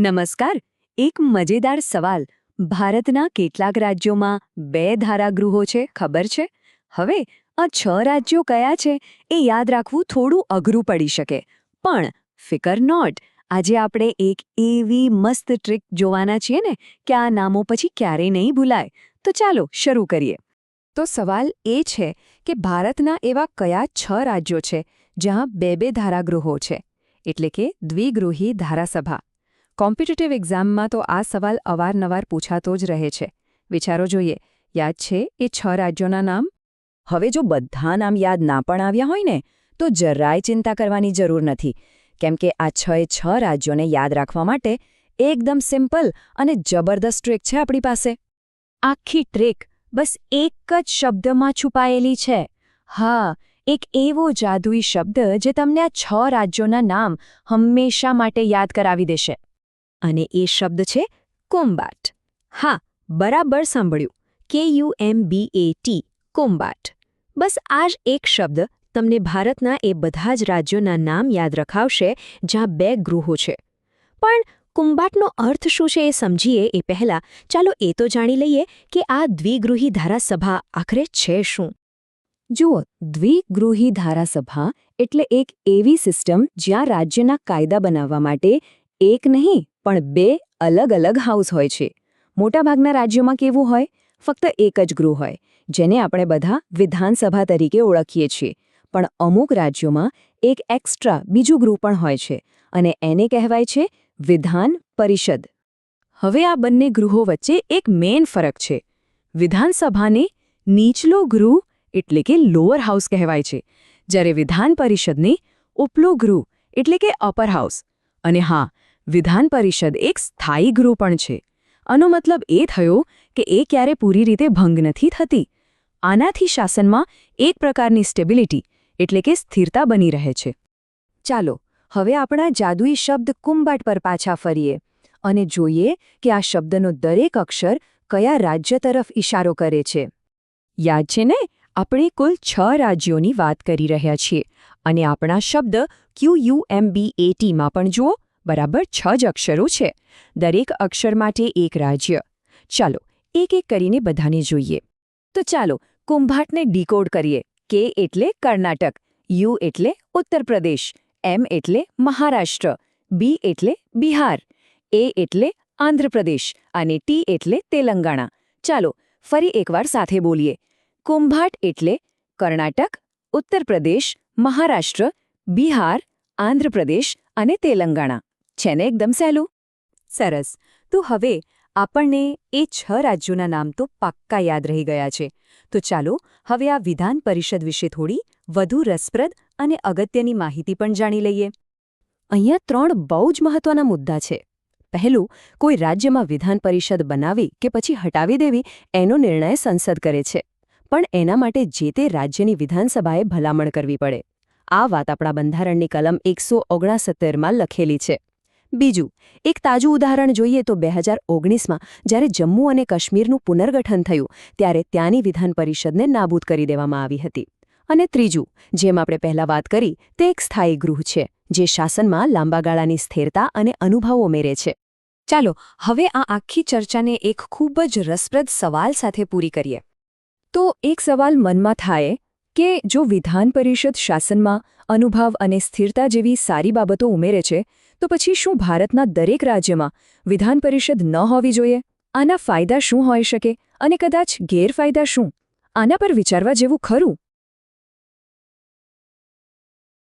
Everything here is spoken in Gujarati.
નમસ્કાર, એક મજેદાર સવાલ. ભારતના કેટલાક રાજ્યોમાં બે ધારાગૃહો છે, ખબર છે? હવે, આ છ રાજ્યો કયા છે એ યાદ રાખવું થોડું અઘરું પડી શકે. પણ, ફિકર નોટ, આજે આપણે એક એવી મસ્ત ટ્રીક જોવાના છીએ ને કે આ નામો પછી ક્યારેય નહીં ભૂલાય. તો ચાલો, શરૂ કરીએ. તો સવાલ એ છે કે ભારતના એવા કયા છ રાજ્યો છે, જ્યાં બે બે ધારાગૃહો છે? એટલે કે દ્વિગૃહી ધારાસભા. કોમ્પિટિટિવ એક્ઝામમાં તો આ સવાલ અવારનવાર પૂછાતો જ રહે છે. વિચારો જોઈએ, યાદ છે એ છ રાજ્યોના નામ? હવે જો બધા નામ યાદ ના પણ આવ્યા હોય ને, તો જરાય ચિંતા કરવાની જરૂર નથી. કેમ કે આ છ એ છ રાજ્યોને યાદ રાખવા માટે એકદમ સિમ્પલ અને જબરદસ્ત ટ્રેક છે આપણી પાસે. આખી ટ્રેક બસ એક જ શબ્દમાં છુપાયેલી છે. હા, એક એવો જાદુઈ શબ્દ જે તમને આ છ રાજ્યોના નામ હંમેશા માટે યાદ કરાવી દેશે. અને એ શબ્દ છે કોમ્બાટ. હા, બરાબર સાંભળ્યું. કે you M B A T, કોમ્બાટ. બસ આ જ એક શબ્દ તમને ભારતના એ બધા જ રાજ્યોના નામ યાદ રખાવશે જ્યાં બે ગૃહો છે. પણ કુંભાટનો અર્થ શું છે એ સમજીએ એ પહેલાં. ચાલો એ તો જાણી લઈએ કે આ દ્વિગૃહી ધારાસભા આખરે છે શું. જુઓ, દ્વિગૃહી ધારાસભા એટલે એક એવી સિસ્ટમ જ્યાં રાજ્યના કાયદા બનાવવા માટે એક નહીં, પણ બે અલગ અલગ હાઉસ હોય છે. મોટાભાગના રાજ્યોમાં કેવું હોય? ફક્ત એક જ ગૃહ હોય, જેને આપણે બધા વિધાનસભા તરીકે ઓળખીએ છીએ. પણ અમુક રાજ્યોમાં એક એક્સ્ટ્રા બીજું ગૃહ પણ હોય છે, અને એને કહેવાય છે વિધાન પરિષદ. હવે આ બંને ગૃહો વચ્ચે એક મેઇન ફરક છે. વિધાનસભાને નીચલો ગૃહ એટલે કે લોઅર હાઉસ કહેવાય છે. જ્યારે વિધાન પરિષદને ઉપલો ગૃહ એટલે કે અપર હાઉસ અને હા વિધાન પરિષદ એક સ્થાયી ગૃહ પણ છે. આનો મતલબ એ થયો કે એ ક્યારે પૂરી રીતે ભંગ નથી થતી. આનાથી શાસનમાં એક પ્રકારની સ્ટેબિલિટી એટલે કે સ્થિરતા બની રહે છે. ચાલો, હવે આપણા જાદુઈ શબ્દ કુંભાટ પર પાછા ફરીએ અને જોઈએ કે આ શબ્દનો દરેક અક્ષર કયા રાજ્ય તરફ ઇશારો કરે છે. યાદ છે ને? આપણે કુલ છ રાજ્યોની વાત કરી રહ્યા છીએ અને આપણા શબ્દ ક્યુ યુ એમ બી એ ટીમાં પણ જુઓ. બરાબર છ જ અક્ષરો છે. દરેક અક્ષર માટે એક રાજ્ય. ચાલો, એક એક કરીને બધાને જોઈએ. તો ચાલો, કુંભાટને ડીકોડ કરીએ. કે એટલે કર્ણાટક, યુ એટલે ઉત્તર પ્રદેશ એમ એટલે મહારાષ્ટ્ર, બી એટલે બિહાર, એ એટલે આંધ્રપ્રદેશ અને ટી એટલે તેલંગાણા. ચાલો, ફરી એકવાર સાથે બોલીએ. કુંભાટ એટલે કર્ણાટક ઉત્તર પ્રદેશ મહારાષ્ટ્ર, બિહાર, આંધ્રપ્રદેશ અને તેલંગાણા. છે ને એકદમ સહેલું? સરસ. તો હવે આપણને એ છ રાજ્યોના નામ તો પાક્કા યાદ રહી ગયા છે. તો ચાલો હવે આ વિધાન પરિષદ વિશે થોડી વધુ રસપ્રદ અને અગત્યની માહિતી પણ જાણી લઈએ. અહીંયા ત્રણ બહુ જ મહત્વના મુદ્દા છે. પહેલું, કોઈ રાજ્યમાં વિધાન પરિષદ બનાવી કે પછી હટાવી દેવી, એનો નિર્ણય સંસદ કરે છે. પણ એના માટે જે તે રાજ્યની વિધાનસભાએ ભલામણ કરવી પડે. આ વાત આપણા બંધારણની કલમ એકસો ઓગણસત્તરમાં લખેલી છે. બીજું, એક તાજું ઉદાહરણ જોઈએ તો બે હજાર ઓગણીસમાં જ્યારે જમ્મુ અને કાશ્મીરનું પુનર્ગઠન થયું, ત્યારે ત્યાંની વિધાન પરિષદને નાબૂદ કરી દેવામાં આવી હતી. અને ત્રીજું, જેમ આપણે પહેલાં વાત કરી, તે એક સ્થાયી ગૃહ છે, જે શાસનમાં લાંબા ગાળાની સ્થિરતા અને અનુભવો મેરે છે. ચાલો, હવે આ આખી ચર્ચાને એક ખૂબ જ રસપ્રદ સવાલ સાથે પૂરી કરીએ. તો એક સવાલ મનમાં થાય કે જો વિધાન પરિષદ શાસનમાં અનુભવ અને સ્થિરતા જેવી સારી બાબતો ઉમેરે છે, તો પછી શું ભારતના દરેક રાજ્યમાં વિધાન પરિષદ ન હોવી જોઈએ? આના ફાયદા શું હોઈ શકે અને કદાચ ગેરફાયદા શું? આના પર વિચારવા જેવું ખરું?